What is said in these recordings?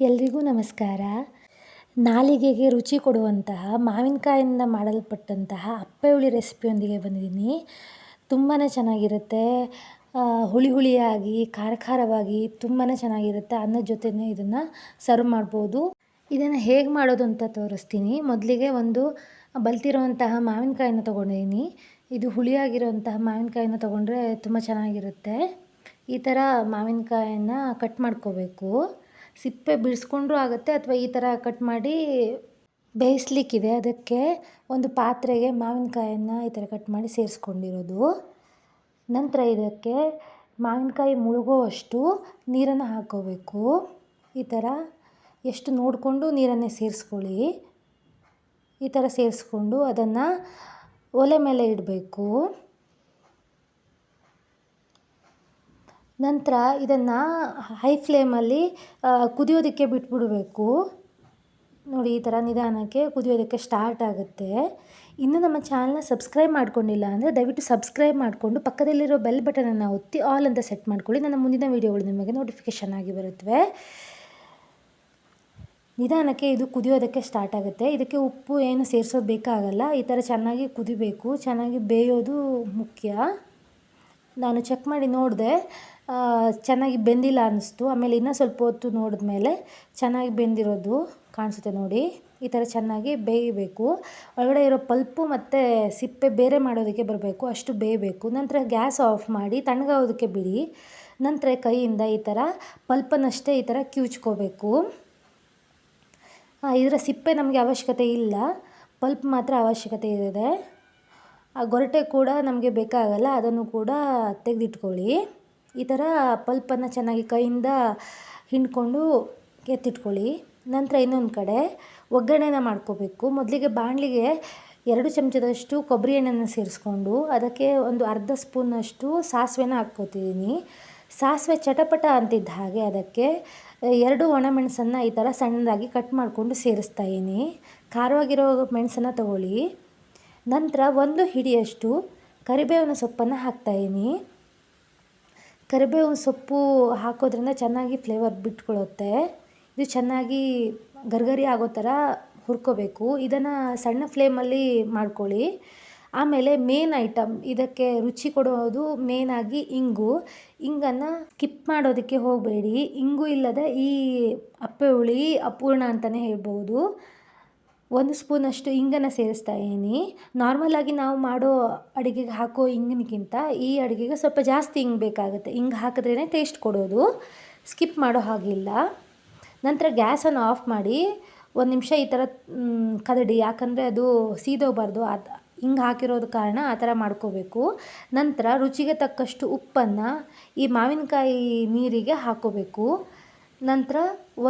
ಎಲ್ರಿಗೂ ನಮಸ್ಕಾರ. ನಾಲಿಗೆಗೆ ರುಚಿ ಕೊಡುವಂತಹ, ಮಾವಿನಕಾಯಿಂದ ಮಾಡಲ್ಪಟ್ಟಂತಹ ಅಪ್ಪೆ ಹುಳಿ ರೆಸಿಪಿಯೊಂದಿಗೆ ಬಂದಿದ್ದೀನಿ. ತುಂಬಾ ಚೆನ್ನಾಗಿರುತ್ತೆ. ಹುಳಿ ಹುಳಿಯಾಗಿ, ಖಾರ ಖಾರವಾಗಿ ತುಂಬಾ ಚೆನ್ನಾಗಿರುತ್ತೆ. ಅನ್ನದ ಜೊತೆನೇ ಇದನ್ನು ಸರ್ವ್ ಮಾಡ್ಬೋದು. ಇದನ್ನು ಹೇಗೆ ಮಾಡೋದು ಅಂತ ತೋರಿಸ್ತೀನಿ. ಮೊದಲಿಗೆ ಒಂದು ಬಲ್ತಿರುವಂತಹ ಮಾವಿನಕಾಯಿನ ತೊಗೊಂಡಿದ್ದೀನಿ ಇದು ಹುಳಿಯಾಗಿರುವಂತಹ ಮಾವಿನಕಾಯಿನ ತೊಗೊಂಡ್ರೆ ತುಂಬ ಚೆನ್ನಾಗಿರುತ್ತೆ. ಈ ಥರ ಮಾವಿನಕಾಯನ್ನು ಕಟ್ ಮಾಡ್ಕೋಬೇಕು. ಸಿಪ್ಪೆ ಬಿಡಿಸ್ಕೊಂಡ್ರೂ ಆಗುತ್ತೆ ಅಥವಾ ಈ ಥರ ಕಟ್ ಮಾಡಿ ಬೇಯಿಸ್ಲಿಕ್ಕಿದೆ. ಅದಕ್ಕೆ ಒಂದು ಪಾತ್ರೆಗೆ ಮಾವಿನಕಾಯನ್ನು ಈ ಥರ ಕಟ್ ಮಾಡಿ ಸೇರಿಸ್ಕೊಂಡಿರೋದು. ನಂತರ ಇದಕ್ಕೆ ಮಾವಿನಕಾಯಿ ಮುಳುಗೋವಷ್ಟು ನೀರನ್ನು ಹಾಕ್ಕೋಬೇಕು ಈ ಥರ ಎಷ್ಟು ನೋಡಿಕೊಂಡು ನೀರನ್ನೇ ಸೇರಿಸ್ಕೊಳ್ಳಿ. ಈ ಥರ ಸೇರಿಸ್ಕೊಂಡು ಅದನ್ನು ಒಲೆ ಮೇಲೆ ಇಡಬೇಕು. ನಂತರ ಇದನ್ನು ಹೈ ಫ್ಲೇಮಲ್ಲಿ ಕುದಿಯೋದಕ್ಕೆ ಬಿಟ್ಬಿಡಬೇಕು. ನೋಡಿ, ಈ ಥರ ನಿಧಾನಕ್ಕೆ ಕುದಿಯೋದಕ್ಕೆ ಸ್ಟಾರ್ಟ್ ಆಗುತ್ತೆ. ಇನ್ನು ನಮ್ಮ ಚಾನಲ್ನ ಸಬ್ಸ್ಕ್ರೈಬ್ ಮಾಡ್ಕೊಂಡಿಲ್ಲ ಅಂದರೆ ದಯವಿಟ್ಟು ಸಬ್ಸ್ಕ್ರೈಬ್ ಮಾಡಿಕೊಂಡು ಪಕ್ಕದಲ್ಲಿರೋ ಬೆಲ್ ಬಟನನ್ನು ಒತ್ತಿ ಆಲ್ ಅಂತ ಸೆಟ್ ಮಾಡ್ಕೊಳ್ಳಿ. ನನ್ನ ಮುಂದಿನ ವೀಡಿಯೋಗಳು ನಿಮಗೆ ನೋಟಿಫಿಕೇಷನ್ ಆಗಿ ಬರುತ್ತವೆ. ನಿಧಾನಕ್ಕೆ ಇದು ಕುದಿಯೋದಕ್ಕೆ ಸ್ಟಾರ್ಟ್ ಆಗುತ್ತೆ. ಇದಕ್ಕೆ ಉಪ್ಪು ಏನು ಸೇರಿಸೋದು ಬೇಕಾಗಲ್ಲ. ಈ ಥರ ಚೆನ್ನಾಗಿ ಕುದಿಬೇಕು. ಚೆನ್ನಾಗಿ ಬೇಯೋದು ಮುಖ್ಯ. ನಾನು ಚೆಕ್ ಮಾಡಿ ನೋಡಿದೆ ಚೆನ್ನಾಗಿ ಬೆಂದಿಲ್ಲ ಅನ್ನಿಸ್ತು ಆಮೇಲೆ ಇನ್ನೂ ಸ್ವಲ್ಪ ಹೊತ್ತು ನೋಡಿದ ಮೇಲೆ ಚೆನ್ನಾಗಿ ಬೆಂದಿರೋದು ಕಾಣಿಸುತ್ತೆ ನೋಡಿ. ಈ ಥರ ಚೆನ್ನಾಗಿ ಬೇಯಬೇಕು. ಒಳಗಡೆ ಇರೋ ಪಲ್ಪು ಮತ್ತು ಸಿಪ್ಪೆ ಬೇರೆ ಮಾಡೋದಕ್ಕೆ ಬರಬೇಕು, ಅಷ್ಟು ಬೇಯಬೇಕು. ನಂತರ ಗ್ಯಾಸ್ ಆಫ್ ಮಾಡಿ ತಣ್ಣಗಾಗೋದಕ್ಕೆ ಬಿಡಿ. ನಂತರ ಕೈಯಿಂದ ಈ ಥರ ಪಲ್ಪನ್ನಷ್ಟೇ ಈ ಥರ ಕಿವುಚ್ಕೋಬೇಕು ಇದರ ಸಿಪ್ಪೆ ನಮಗೆ ಅವಶ್ಯಕತೆ ಇಲ್ಲ. ಪಲ್ಪ್ ಮಾತ್ರ ಅವಶ್ಯಕತೆ ಇದೆ. ಆ ಗೊರಟೆ ಕೂಡ ನಮಗೆ ಬೇಕಾಗಲ್ಲ, ಅದನ್ನು ಕೂಡ ತೆಗೆದಿಟ್ಕೊಳ್ಳಿ. ಈ ಥರ ಪಲ್ಪನ್ನು ಚೆನ್ನಾಗಿ ಕೈಯಿಂದ ಹಿಂಡ್ಕೊಂಡು ಎತ್ತಿಟ್ಕೊಳ್ಳಿ. ನಂತರ ಇನ್ನೊಂದು ಕಡೆ ಒಗ್ಗರಣೆನ ಮಾಡ್ಕೋಬೇಕು. ಮೊದಲಿಗೆ ಬಾಣಲಿಗೆ ಎರಡು ಚಮಚದಷ್ಟು ಕೊಬ್ಬರಿ ಎಣ್ಣೆನ ಸೇರಿಸ್ಕೊಂಡು ಅದಕ್ಕೆ ಒಂದು ಅರ್ಧ ಸ್ಪೂನಷ್ಟು ಸಾಸಿವೆನ ಹಾಕ್ಕೋತಿದ್ದೀನಿ ಸಾಸಿವೆ ಚಟಪಟ ಅಂತಿದ್ದ ಹಾಗೆ ಅದಕ್ಕೆ ಎರಡು ಒಣಮೆಣಸನ್ನು ಈ ಥರ ಸಣ್ಣದಾಗಿ ಕಟ್ ಮಾಡಿಕೊಂಡು ಸೇರಿಸ್ತಾ ಇದ್ದೀನಿ. ಖಾರವಾಗಿರೋ ಮೆಣಸನ್ನು ತಗೊಳ್ಳಿ. ನಂತರ ಒಂದು ಹಿಡಿಯಷ್ಟು ಕರಿಬೇವಿನ ಸೊಪ್ಪನ್ನು ಹಾಕ್ತಾಯಿನಿ ಕರಿಬೇವಿನ ಸೊಪ್ಪು ಹಾಕೋದ್ರಿಂದ ಚೆನ್ನಾಗಿ ಫ್ಲೇವರ್ ಬಿಟ್ಕೊಳ್ಳುತ್ತೆ ಇದು ಚೆನ್ನಾಗಿ ಗರ್ಗರಿ ಆಗೋ ಥರ ಹುರ್ಕೋಬೇಕು. ಇದನ್ನು ಸಣ್ಣ ಫ್ಲೇಮಲ್ಲಿ ಮಾಡ್ಕೊಳ್ಳಿ. ಆಮೇಲೆ ಮೇನ್ ಐಟಮ್ ಇದಕ್ಕೆ ರುಚಿ ಕೊಡೋದು ಮೇನಾಗಿ ಇಂಗು. ಇಂಗನ್ನು ಸ್ಕಿಪ್ ಮಾಡೋದಕ್ಕೆ ಹೋಗಬೇಡಿ. ಇಂಗು ಇಲ್ಲದೆ ಈ ಅಪ್ಪೆ ಹುಳಿ ಅಪೂರ್ಣ ಅಂತಲೇ ಹೇಳ್ಬೋದು. ಒಂದು ಸ್ಪೂನಷ್ಟು ಇಂಗನ್ನು ಸೇರಿಸ್ತಾ ಇದ್ದೀನಿ. ನಾರ್ಮಲಾಗಿ ನಾವು ಮಾಡೋ ಅಡುಗೆಗೆ ಹಾಕೋ ಇಂಗಿನಕ್ಕಿಂತ ಈ ಅಡುಗೆಗೆ ಸ್ವಲ್ಪ ಜಾಸ್ತಿ ಇಂಗು ಬೇಕಾಗುತ್ತೆ. ಇಂಗು ಹಾಕಿದ್ರೇ ಟೇಸ್ಟ್ ಕೊಡೋದು. ಸ್ಕಿಪ್ ಮಾಡೋ ಹಾಗಿಲ್ಲ. ನಂತರ ಗ್ಯಾಸನ್ನು ಆಫ್ ಮಾಡಿ ಒಂದು ನಿಮಿಷ ಈ ಥರ ಕದಡಿ, ಯಾಕಂದರೆ ಅದು ಸೀದೋಗಬಾರ್ದು. ಅದು ಹಿಂಗೆ ಹಾಕಿರೋದು ಕಾರಣ ಆ ಥರ ಮಾಡ್ಕೋಬೇಕು. ನಂತರ ರುಚಿಗೆ ತಕ್ಕಷ್ಟು ಉಪ್ಪನ್ನು ಈ ಮಾವಿನಕಾಯಿ ನೀರಿಗೆ ಹಾಕ್ಕೋಬೇಕು ನಂತರ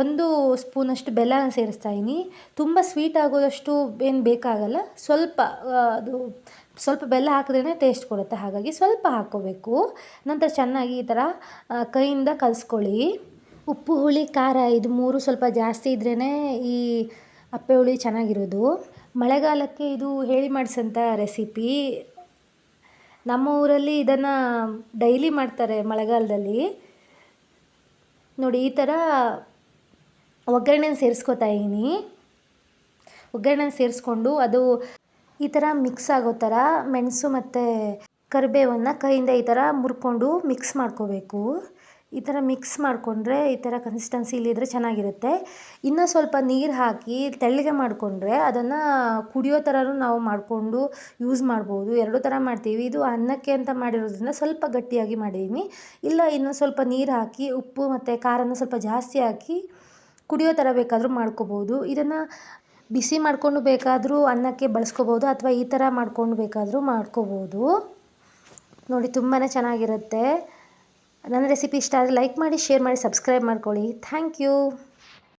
ಒಂದು ಸ್ಪೂನಷ್ಟು ಬೆಲ್ಲನ ಸೇರಿಸ್ತಾ ಇದ್ದೀನಿ ತುಂಬ ಸ್ವೀಟ್ ಆಗೋದಷ್ಟು ಏನು ಬೇಕಾಗಲ್ಲ. ಸ್ವಲ್ಪ ಅದು ಸ್ವಲ್ಪ ಬೆಲ್ಲ ಹಾಕಿದ್ರೇ ಟೇಸ್ಟ್ ಕೊಡುತ್ತೆ. ಹಾಗಾಗಿ ಸ್ವಲ್ಪ ಹಾಕ್ಕೋಬೇಕು. ನಂತರ ಚೆನ್ನಾಗಿ ಈ ಥರ ಕೈಯಿಂದ ಕಲಿಸ್ಕೊಳ್ಳಿ. ಉಪ್ಪು, ಹುಳಿ, ಖಾರ ಇದು ಮೂರು ಸ್ವಲ್ಪ ಜಾಸ್ತಿ ಇದ್ರೇ ಈ ಅಪ್ಪೆ ಹುಳಿ ಚೆನ್ನಾಗಿರೋದು. ಮಳೆಗಾಲಕ್ಕೆ ಇದು ಹೇಳಿ ಮಾಡಿಸೋಂಥ ರೆಸಿಪಿ ನಮ್ಮ ಊರಲ್ಲಿ ಇದನ್ನು ಡೈಲಿ ಮಾಡ್ತಾರೆ ಮಳೆಗಾಲದಲ್ಲಿ. ನೋಡಿ, ಈ ಥರ ಒಗ್ಗರಣೆನ ಸೇರಿಸ್ಕೊತಾ ಇದ್ದೀನಿ ಒಗ್ಗರಣೆನ ಸೇರಿಸ್ಕೊಂಡು ಅದು ಈ ಥರ ಮಿಕ್ಸ್ ಆಗೋ ಥರ ಮೆಣಸು ಮತ್ತು ಕರಿಬೇವನ್ನು ಕೈಯಿಂದ ಈ ಥರ ಮುರ್ಕೊಂಡು ಮಿಕ್ಸ್ ಮಾಡ್ಕೋಬೇಕು. ಈ ಥರ ಮಿಕ್ಸ್ ಮಾಡಿಕೊಂಡ್ರೆ ಈ ಥರ ಕನ್ಸಿಸ್ಟೆನ್ಸಿಲಿದ್ರೆ ಚೆನ್ನಾಗಿರುತ್ತೆ. ಇನ್ನೂ ಸ್ವಲ್ಪ ನೀರು ಹಾಕಿ ತೆಳ್ಳಗೆ ಮಾಡಿಕೊಂಡ್ರೆ ಅದನ್ನು ಕುಡಿಯೋ ಥರನೂ ನಾವು ಮಾಡಿಕೊಂಡು ಯೂಸ್ ಮಾಡ್ಬೋದು. ಎರಡು ಥರ ಮಾಡ್ತೀವಿ. ಇದು ಅನ್ನಕ್ಕೆ ಅಂತ ಮಾಡಿರೋದ್ರಿಂದ ಸ್ವಲ್ಪ ಗಟ್ಟಿಯಾಗಿ ಮಾಡಿದ್ದೀನಿ ಇಲ್ಲ, ಇನ್ನೂ ಸ್ವಲ್ಪ ನೀರು ಹಾಕಿ, ಉಪ್ಪು ಮತ್ತು ಖಾರನ ಸ್ವಲ್ಪ ಜಾಸ್ತಿ ಹಾಕಿ ಕುಡಿಯೋ ಥರ ಬೇಕಾದರೂ ಮಾಡ್ಕೋಬೋದು. ಇದನ್ನು ಬಿಸಿ ಮಾಡಿಕೊಂಡು ಬೇಕಾದರೂ ಅನ್ನಕ್ಕೆ ಬಳಸ್ಕೋಬೋದು ಅಥವಾ ಈ ಥರ ಮಾಡ್ಕೊಂಡು ಬೇಕಾದರೂ ಮಾಡ್ಕೋಬೋದು. ನೋಡಿ ತುಂಬಾ ಚೆನ್ನಾಗಿರುತ್ತೆ. ನನ್ನ ರೆಸಿಪಿ ಇಷ್ಟ ಆದರೆ ಲೈಕ್ ಮಾಡಿ ಶೇರ್ ಮಾಡಿ ಸಬ್ಸ್ಕ್ರೈಬ್ ಮಾಡ್ಕೊಳ್ಳಿ. Thank you